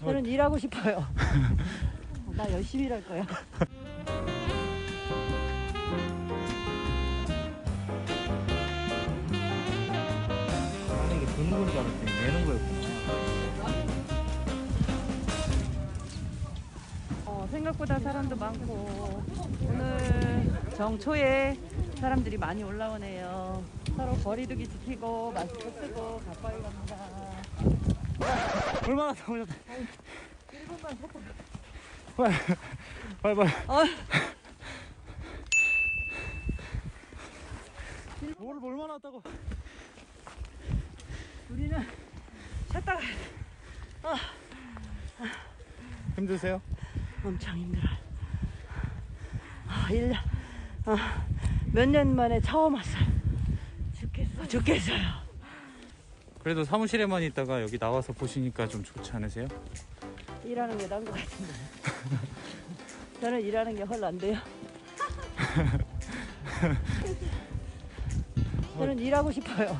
저는 일하고 싶어요. 나 열심히 일할 거야. 나는 이게 도는 건 줄 알았더니 내는 거였구나. 어, 생각보다 사람도 많고 오늘 정초에 사람들이 많이 올라오네요. 서로 거리두기 지키고 마스크 쓰고 가까이 갑니다. 얼마나 더우셨다. 1분만 빨리, 빨리, 빨리. 어, 뭐를 얼마나 왔다고. 우리는 쉬었다가 힘드세요? 엄청 힘들어. 아, 1년, 아, 몇 년 만에 처음 왔어요. 죽겠어. 죽겠어요. 그래도 사무실에만 있다가 여기 나와서 보시니까 좀 좋지 않으세요? 일하는 게 나은 것 같은데. 저는 일하는 게헐안 돼요. 저는 일하고 싶어요.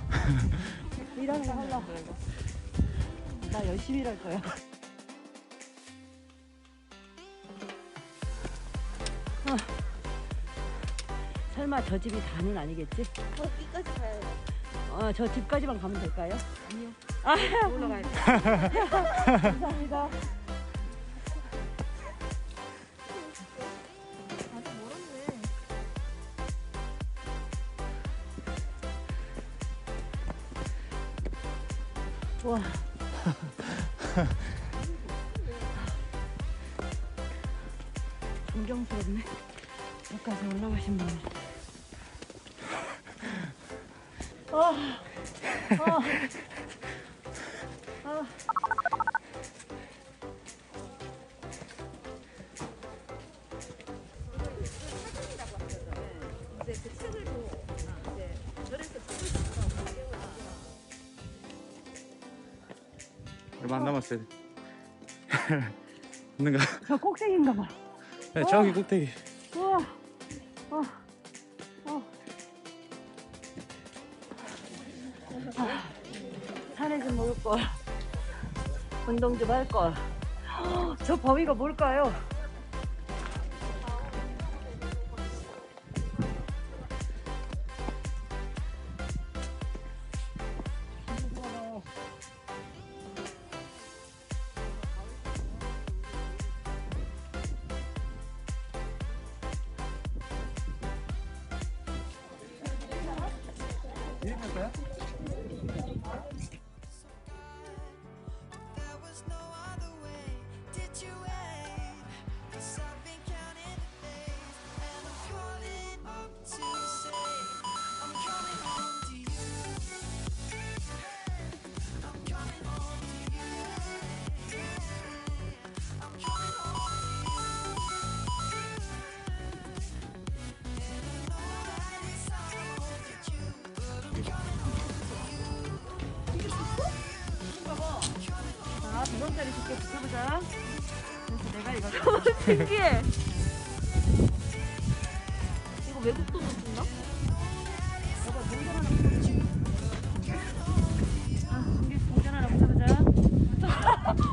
일하는 게 헐라. 나 열심히 일할 거야. 아, 설마 저 집이 다는 아니겠지? 거기까지 가야 돼. 어, 저 집까지만 가면 될까요? 아니요. 아, 올라가야 돼. 감사합니다. 아직 멀었네. 와. 존경스럽네. 여기까지 올라가신 분이. 아, 아, 아. 그 얼마 안 남았어요. 있는가? 저 꼭대기인가 봐. 네, 저기 꼭대기. 우와. 어. 아, 산에 좀 먹을 걸. 운동 좀 할 걸. 저 범위가 뭘까요? There Bye. 두께 붙여보자. 그래서 내가 이거 신기해. 이거 외국 돈으로 준다? 너가 동전 하나 붙여보자. 아, 우리 동전 하나 붙여보자.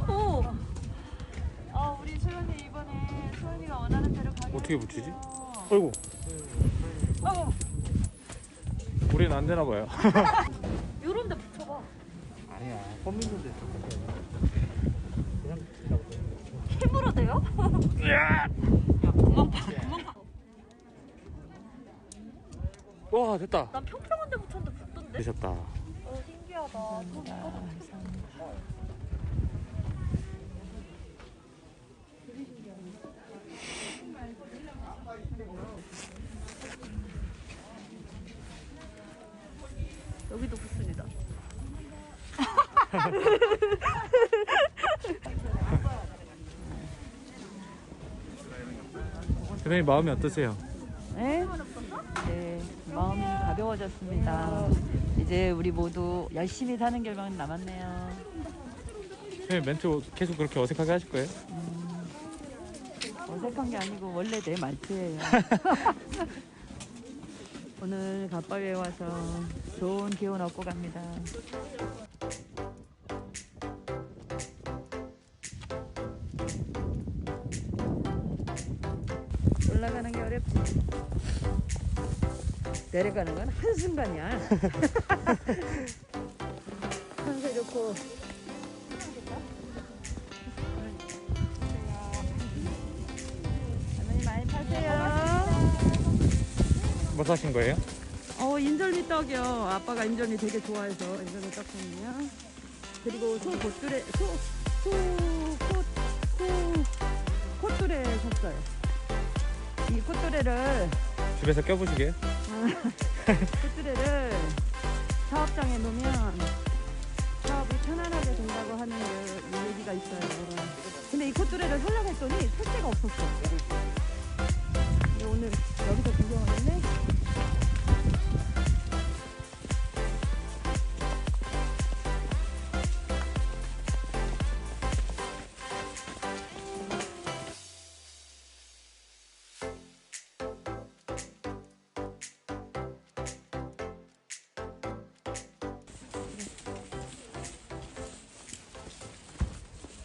오! 아, 우리 소연이 이번에 소연이가 원하는 대로 가게. 어떻게 붙이지? 어이구, 어, 우리는 안 되나 봐요. 요런 데 붙여봐. 아니야, 그냥 붙이라고. 힘으로 돼요? 와, 됐다. 난 평평한 데 붙였는데 붙던데? 되셨다. 어, 신기하다. 저 이거 여기도 붙습니다. 대표님 마음이 어떠세요? 네? 네, 마음이 가벼워졌습니다. 이제 우리 모두 열심히 사는 결만 남았네요. 대표님 멘트 계속 그렇게 어색하게 하실 거예요? 어색한 게 아니고 원래 내 말투예요. 오늘 갑바위에 와서 좋은 기운 얻고 갑니다. 올라가는 게 어렵지. 내려가는 건 한순간이야. 산세 좋고. 할머니 많이 파세요. 뭐 사신 거예요? 어 인절미 떡이요. 아빠가 인절미 되게 좋아해서 인절미 떡국이요. 그리고 소 콧뚜레 소소콧코 콧뚜레 샀어요. 이 콧뚜레를 집에서 껴보시게요? 콧뚜레를 사업장에 놓으면 사업이 편안하게 된다고 하는 그 얘기가 있어요. 근데 이 콧뚜레를 살려고 했더니 살 데가 없었어. 근데 오늘 여기서 구경을 했네.